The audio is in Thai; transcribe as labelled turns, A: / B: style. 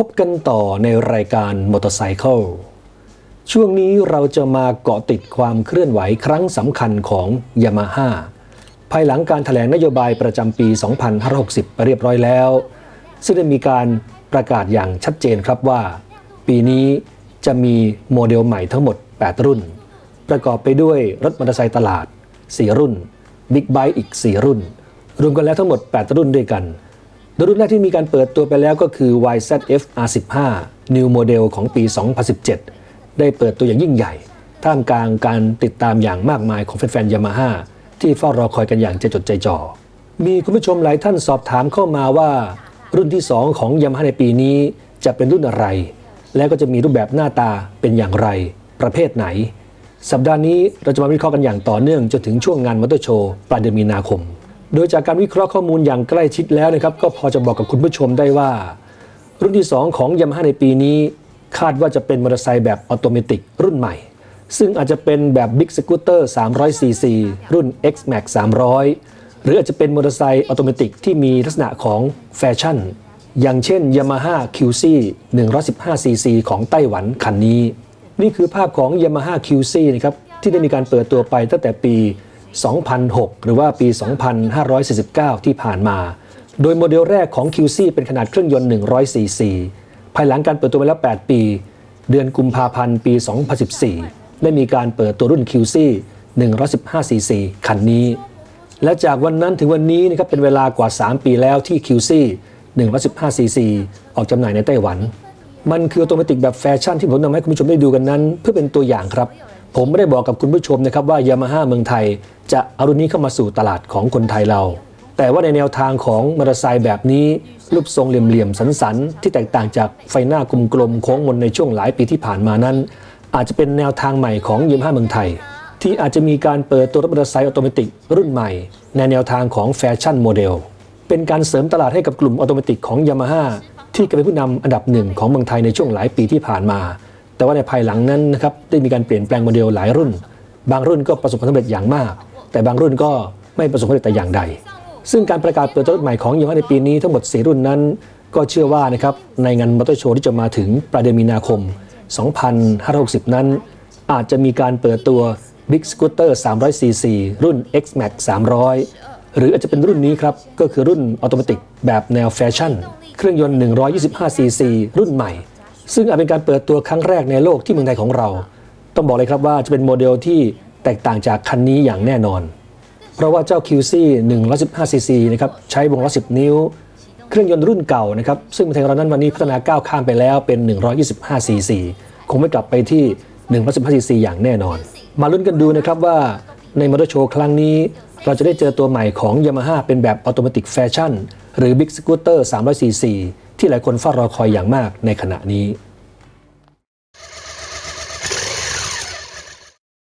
A: พบกันต่อในรายการมอเตอร์ไซค์ช่วงนี้เราจะมาเกาะติดความเคลื่อนไหวครั้งสำคัญของยามาฮ่าภายหลังการถแถลงนโยบายประจำปี 2560 ไปเรียบร้อยแล้ว ซึ่งได้มีการประกาศอย่างชัดเจนครับว่า ปีนี้จะมีโมเดลใหม่ทั้งหมด 8 รุ่น ประกอบไปด้วยรถมอเตอร์ไซค์ตลาด 4 รุ่น บิ๊กไบค์อีก 4 รุ่น รวมกันแล้วทั้งหมด 8 รุ่นด้วยกัน โดยรุ่นแรกที่มีการเปิดตัวไปแล้วก็คือ YZF R15 New Model ของปี 2017 ได้เปิดตัวอย่างยิ่งใหญ่ ท่ามกลางการติดตามอย่างมากมายของแฟนๆยามาฮ่าที่เฝ้ารอคอยกันอย่างใจจดใจจ่อ มีคุณผู้ชมหลายท่านสอบถามเข้ามาว่า รุ่นที่ 2 ของยามาฮ่าในปีนี้จะเป็นรุ่นอะไร และก็จะมีรูปแบบหน้าตาเป็นอย่างไร ประเภทไหน สัปดาห์นี้เราจะมาวิเคราะห์กันอย่างต่อเนื่องจนถึงช่วงงานมอเตอร์โชว์ปลายเดือนมีนาคม โดยจากการวิเคราะห์ข้อมูลอย่างใกล้ชิดแล้วนะครับ ก็พอจะบอกกับคุณผู้ชมได้ว่า รุ่นที่ 2 ของยามาฮ่าในปีนี้ คาดว่าจะเป็นมอเตอร์ไซค์แบบออโตเมติกรุ่นใหม่ ซึ่งอาจจะเป็นแบบ Big Scooter 300cc รุ่น X-Max 300 หรืออาจจะเป็นมอเตอร์ไซค์ออโตเมติกที่มีลักษณะของแฟชั่น อย่างเช่น Yamaha QC 115cc ของไต้หวันคันนี้ นี่คือภาพของ Yamaha QC นะครับที่ได้มีการเปิดตัวไปตั้งแต่ปี 2006 หรือว่าปี 2549 ที่ผ่านมา โดยโมเดลแรกของ QC เป็นขนาดเครื่องยนต์ 100cc ภายหลังการเปิดตัวไปแล้ว 8 ปี เดือนกุมภาพันธ์ปี 2014 ได้มีการเปิดตัวรุ่น QC 115cc คันนี้ และจากวันนั้นถึงวันนี้นะครับเป็นเวลากว่า 3 ปีแล้วที่ QC 115cc ออกจำหน่ายในไต้หวัน มันคือออโตเมติกแบบแฟชั่นที่ผมนำให้คุณผู้ชมได้ดูกันนั้น เพื่อเป็นตัวอย่างครับ ผมไม่ได้บอกกับคุณผู้ชมนะครับว่ายามาฮ่าเมืองไทย จะเอารุ่นนี้เข้ามาสู่ตลาดของคนไทยเรา แต่ว่าในแนวทางของมอเตอร์ไซค์แบบนี้ รูปทรงเหลี่ยมๆสันๆที่แตกต่างจากไฟหน้ากลมๆโค้งมนในช่วงหลายปีที่ผ่านมานั้น อาจจะเป็นแนวทางใหม่ของยามาฮ่าเมืองไทย ที่อาจจะมีการเปิดตัวรถมอเตอร์ไซค์ออโตเมติกรุ่นใหม่ ในแนวทางของแฟชั่นโมเดลเป็นการเสริมตลาดให้กับกลุ่มออโตเมติกของยามาฮ่าที่เป็นผู้นำอันดับหนึ่งของเมืองไทยในช่วงหลายปีที่ผ่านมา แต่ว่าในภายหลังนั้นนะครับได้มีการเปลี่ยนแปลงโมเดลหลายรุ่น บางรุ่นก็ประสบความสำเร็จอย่างมาก แต่บางรุ่นก็ไม่ประสบความสำเร็จแต่อย่างใด ซึ่งการประกาศเปิดตัวรถใหม่ของยามาฮ่าในปีนี้ทั้งหมด 4 รุ่นนั้น ก็เชื่อว่านะครับในงานมอเตอร์โชว์ที่จะมาถึงปลายเดือนมีนาคม 2560 นั้น อาจจะมีการเปิดตัว Big Scooter 300cc รุ่น X-Max 300 หรืออาจจะเป็นรุ่นนี้ครับ ก็คือรุ่นออโตเมติกแบบแนวแฟชั่น เครื่องยนต์ 125cc รุ่นใหม่ ซึ่งอาจเป็นการเปิดตัวครั้งแรกในโลกที่เมืองไทยของเรา ต้องบอกเลยครับว่าจะเป็นโมเดลที่แตกต่างจากคันนี้อย่างแน่นอน เพราะว่าเจ้า QC 115cc นะครับใช้วงล้อ10 นิ้ว เครื่องยนต์รุ่นเก่านะครับซึ่งเมืองไทยเรานั้นวันนี้พัฒนาก้าวข้ามไปแล้วเป็น 125cc คงไม่กลับไปที่ 115cc อย่างแน่นอน มาลุ้นกันดูนะครับว่าในมอเตอร์โชว์ครั้งนี้ เราจะได้เจอตัวใหม่ของ Yamaha เป็นแบบออโตเมติกแฟชั่นหรือ Big Scooter 300cc ที่หลายคนเฝ้ารอคอยอย่างมากในขณะนี้